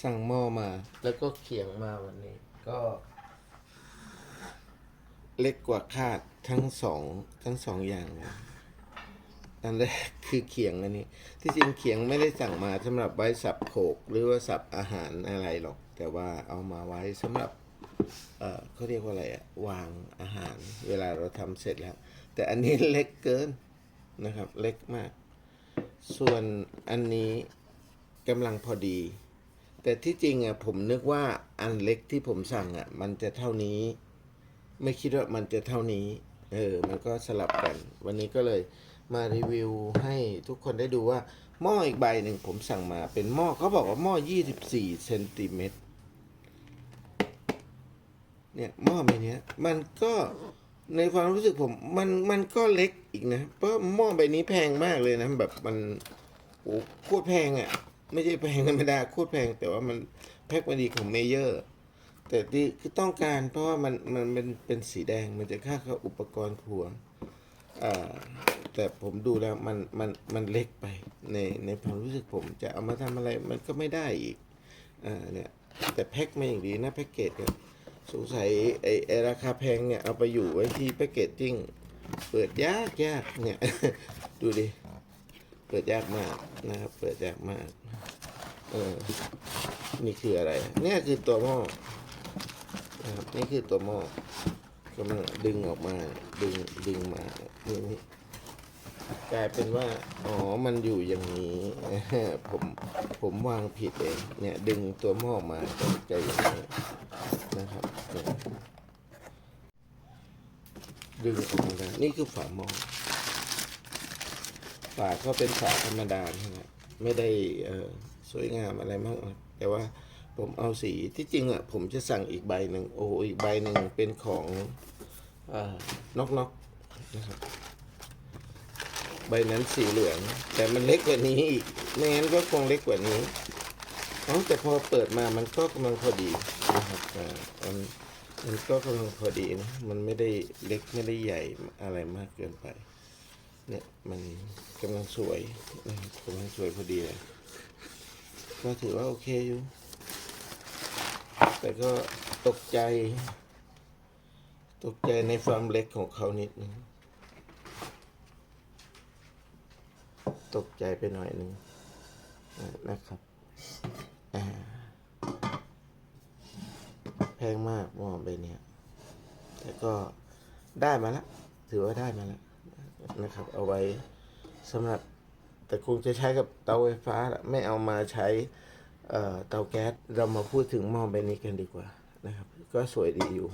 สั่งหม้อมา แล้วก็เขียงมาวันนี้ ก็ เล็กกว่าคาดทั้งสองทั้งสองอย่างเลยอันแรกคือเขียงอันนี้ ที่จริงเขียงไม่ได้สั่งมาสำหรับไว้สับโขกหรือว่าสับอาหารอะไรหรอก แต่ว่าเอามาไว้สำหรับเอ่อเขาเรียกว่าอะไรอะวางอาหาร เวลาเราทำเสร็จแล้ว แต่อันนี้เล็กเกินนะครับ เล็กมาก ส่วนอันนี้กำลังพอดี แต่ที่จริงอะผมนึกว่าอันเล็กที่ผมสั่งอะ มันจะเท่านี้ ไม่คิดว่ามันจะเท่านี้ เออ มันก็สลับกัน วันนี้ก็เลยมารีวิวให้ทุกคนได้ดูว่า หม้ออีกใบหนึ่งผมสั่งมา เป็นหม้อเขาบอกว่าหม้อ 24เซนติเมตรเนี่ยหม้อใบนี้มันก็ในความรู้สึกผมมันมันก็เล็กอีกนะ เพราะหม้อใบนี้แพงมากเลยนะ แบบมันโอ้โคตรแพงอะ่ะ ไม่ใช่แพงธรรมดาโคตรแพง แต่ว่ามันแพ็คมาดีของเมเยอร์ แต่ที่คือต้องการเพราะว่ามันมันเป็นเป็นสีแดงมันจะค่าเขาอุปกรณ์ครัวอ่าแต่ผมดูแล้วมันมันมันเล็กไปในในความรู้สึกผมจะเอามาทำอะไรมันก็ไม่ได้อีกอ่าเนี่ยแต่แพ็คมาอย่างดีนะแพ็กเกจเนี่ยสงสัยไอไอราคาแพงเนี่ยเอาไปอยู่ไว้ที่แพ็กเกจจิ้งเปิดยากยากเนี่ย ดูดิ ปิดยากมากนะครับ เปิดยากมาก เออ นี่คืออะไร เนี่ยคือตัวหม้อนะครับนี่คือตัวหม้อกำลังดึงออกมา ดึงดึงมาทีนี้กลายเป็นว่า อ๋อ มันอยู่อย่างนี้ ผม ผมวางผิดเอง เนี่ย ดึงตัวหม้อออกมาจะอย่างนี้นะครับดึงออกมาด้นี่คือฝาหม้อ ฝาก็เป็นฝาธรรมดานะไม่ได้สวยงามอะไรมากแต่ว่าผมเอาสีที่จริงอะผมจะสั่งอีกใบหนึ่งโอ้อีกใบหนึ่งเป็นของอนอกนกนะครับใบนั้นสีเหลือง แต่มันเล็กกว่านี้อีกไม่งั้นก็คงเล็กกว่านี้อ๋อแต่พอเปิดมามันก็กำลังพอดีนะครับอ่ามันมันก็กำลังพอดีนะมันไม่ได้เล็กไม่ได้ใหญ่อะไรมากเกินไป เนี่ยมันกำลังสวยนะครับกำลังสวยพอดีเลยก็ถือว่าโอเคอยู่ แต่ก็ตกใจ ตกใจในความเล็กของเขานิดนึง ตกใจไปหน่อยหนึ่งนะครับแพงมากม้อใบเนี้ยแต่ก็ได้มาแล้ว ถือว่าได้มาแล้ว นะครับ เอาไว้สำหรับแต่คงจะใช้กับเตาไฟฟ้า ไม่เอามาใช้เเตาแก๊สเรามาพูดถึงหม้อใบนี้กันดีกว่านะครับ ก็สวยดีอยู่